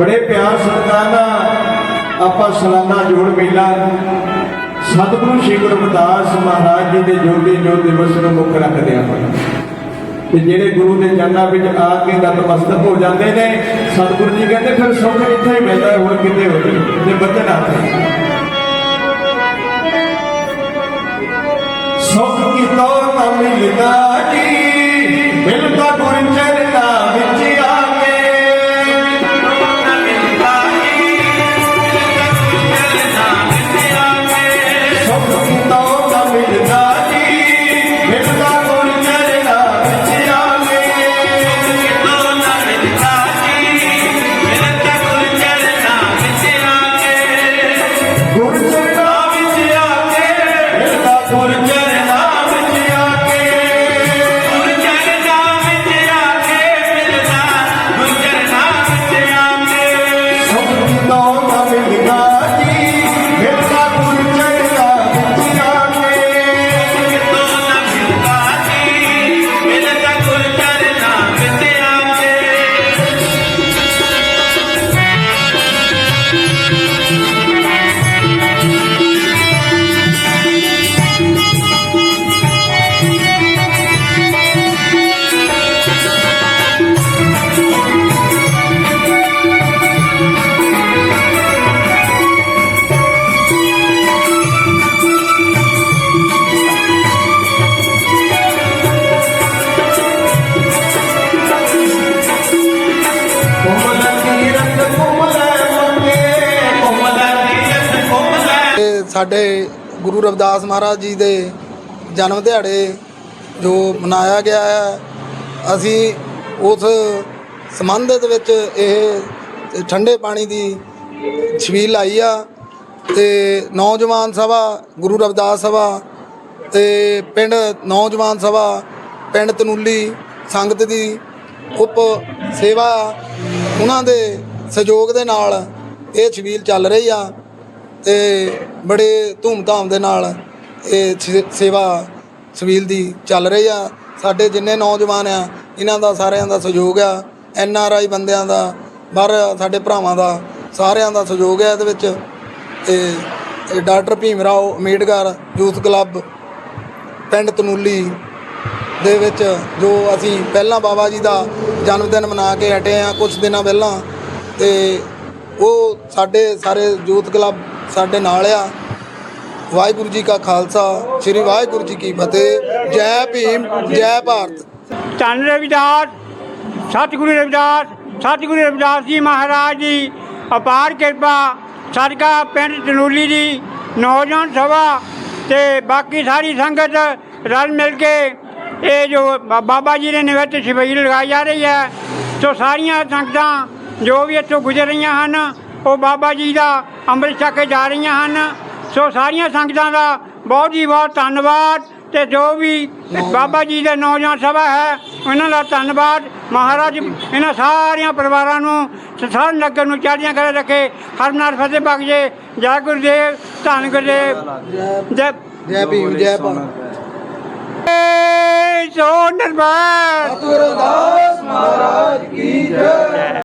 ਬੜੇ ਪਿਆਰ ਸਤਿਕਾਰ ਨਾਲ ਆਪਾਂ ਸਲਾਨਾ ਜੋੜ ਮੇਲਾ ਸਤਿਗੁਰੂ ਸ਼੍ਰੀ ਗੁਰੂ ਰਵਿਦਾਸ ਮਹਾਰਾਜ ਜੀ ਦੇ ਜੋਤੀ ਜੋ ਦਿਵਸ ਨੂੰ ਮੁੱਖ ਰੱਖਦੇ ਆਪਾਂ। ਤੇ ਜਿਹੜੇ ਗੁਰੂ ਦੇ ਚਰਨਾਂ ਵਿੱਚ ਆ ਕੇ ਨਤਮਸਤਕ ਹੋ ਜਾਂਦੇ ਨੇ, ਸਤਿਗੁਰੂ ਜੀ ਕਹਿੰਦੇ ਫਿਰ ਸੁੱਖ ਇੱਥੇ ਹੀ ਮਿਲਦਾ, ਹੋਰ ਕਿਤੇ ਹੋ ਨਹੀਂ। ਤੇ ਬਚਨ ਆਤੇ ਸੁਖ ਕੀ ਤੋ ਨਾ ਮਿਲਦਾ ਸਾਡੇ ਗੁਰੂ ਰਵਿਦਾਸ ਮਹਾਰਾਜ ਜੀ ਦੇ ਜਨਮ ਦਿਹਾੜੇ ਜੋ ਮਨਾਇਆ ਗਿਆ ਹੈ, ਅਸੀਂ ਉਸ ਸੰਬੰਧਿਤ ਵਿੱਚ ਇਹ ਠੰਡੇ ਪਾਣੀ ਦੀ ਛਵੀਲ ਲਾਈ ਆ ਤੇ ਨੌਜਵਾਨ ਸਭਾ, ਗੁਰੂ ਰਵਿਦਾਸ ਸਭਾ ਤੇ ਪਿੰਡ ਨੌਜਵਾਨ ਸਭਾ, ਪਿੰਡ ਤਨੂਲੀ ਸੰਗਤ ਦੀ ਉਪ ਸੇਵਾ ਉਹਨਾਂ ਦੇ ਸਹਿਯੋਗ ਦੇ ਨਾਲ ਇਹ ਛਬੀਲ ਚੱਲ ਰਹੀ ਆ ਤੇ ਬੜੇ ਧੂਮਧਾਮ ਦੇ ਨਾਲ ਇਹ ਸੇਵਾ ਸਵੀਲ ਦੀ ਚੱਲ ਰਹੀ ਆ। ਸਾਡੇ ਜਿੰਨੇ ਨੌਜਵਾਨ ਆ, ਇਹਨਾਂ ਦਾ ਸਾਰਿਆਂ ਦਾ ਸਹਿਯੋਗ ਆ। ਐਨ ਆਰ ਆਈ ਬੰਦਿਆਂ ਦਾ, ਬਾਹਰ ਸਾਡੇ ਭਰਾਵਾਂ ਦਾ ਸਾਰਿਆਂ ਦਾ ਸਹਿਯੋਗ ਹੈ ਇਹਦੇ ਵਿੱਚ। ਤੇ doctor Bhim Rao Ambedkar youth club, ਪਿੰਡ ਤਨੂਲੀ ਦੇ ਵਿੱਚ ਜੋ ਅਸੀਂ ਪਹਿਲਾਂ ਬਾਬਾ ਜੀ ਦਾ ਜਨਮ ਦਿਨ ਮਨਾ ਕੇ ਹਟੇ ਆ ਕੁਝ ਦਿਨਾਂ ਪਹਿਲਾਂ, ਤੇ ਉਹ ਸਾਡੇ ਸਾਰੇ ਯੂਥ ਕਲੱਬ ਸਾਡੇ ਨਾਲ ਆ। ਵਾਹਿਗੁਰੂ ਜੀ ਕਾ ਖਾਲਸਾ, ਸ੍ਰੀ ਵਾਹਿਗੁਰੂ ਜੀ ਕੀ ਫਤਿਹ। ਜੈ ਭੀਮ, ਜੈ ਭਾਰਤ। ਧੰਨ ਰਵਿਦਾਸ, ਸਤਿਗੁਰੂ ਰਵਿਦਾਸ ਸਤਿਗੁਰੂ ਰਵਿਦਾਸ ਜੀ ਮਹਾਰਾਜ ਜੀ, ਅਪਾਰ ਕਿਰਪਾ, ਸਦਕਾ ਪਿੰਡ ਤਨੂਲੀ ਦੀ ਨੌਜਵਾਨ ਸਭਾ ਤੇ ਬਾਕੀ ਸਾਰੀ ਸੰਗਤ ਰਲ ਮਿਲ ਕੇ ਇਹ ਜੋ ਬਾਬਾ ਜੀ ਦੇ ਨਿਮਿਤ ਛਬੀਲ ਲਗਾਈ ਜਾ ਰਹੀ ਹੈ ਸੋ ਸਾਰੀਆਂ ਸੰਗਤਾਂ ਜੋ ਵੀ ਇੱਥੋਂ ਗੁਜ਼ਰ ਰਹੀਆਂ ਹਨ ਉਹ ਬਾਬਾ ਜੀ ਦਾ ਅੰਮ੍ਰਿਤ ਛਕ ਕੇ ਜਾ ਰਹੀਆਂ ਹਨ। ਸੋ ਸਾਰੀਆਂ ਸੰਗਤਾਂ ਦਾ ਬਹੁਤ ਹੀ ਬਹੁਤ ਧੰਨਵਾਦ ਤੇ ਜੋ ਵੀ ਬਾਬਾ ਜੀ ਦੇ ਨੌਜਵਾਨ ਸਭਾ ਹੈ ਉਹਨਾਂ ਦਾ ਧੰਨਵਾਦ। ਮਹਾਰਾਜ ਇਹਨਾਂ ਸਾਰੀਆਂ ਪਰਿਵਾਰਾਂ ਨੂੰ ਸਾਰੇ ਨਗਰ ਨੂੰ ਚੜ੍ਹਦੀਆਂ ਕਰੇ ਰੱਖੇ। ਹਰਨਾਰ ਫਤਿਹ ਬਖਸ਼ੇ ਜੈ ਗੁਰਦੇਵ ਧੰਨ ਗੁਰਦੇਵ ਜੈ ਜੈ ਭੀਮ ਜੈ ਭਾਰਤ। ਸੋ ਨਿਰਭੈ ਗੁਰੂ ਰਵਿਦਾਸ ਮਹਾਰਾਜ ਕੀ ਜੈ।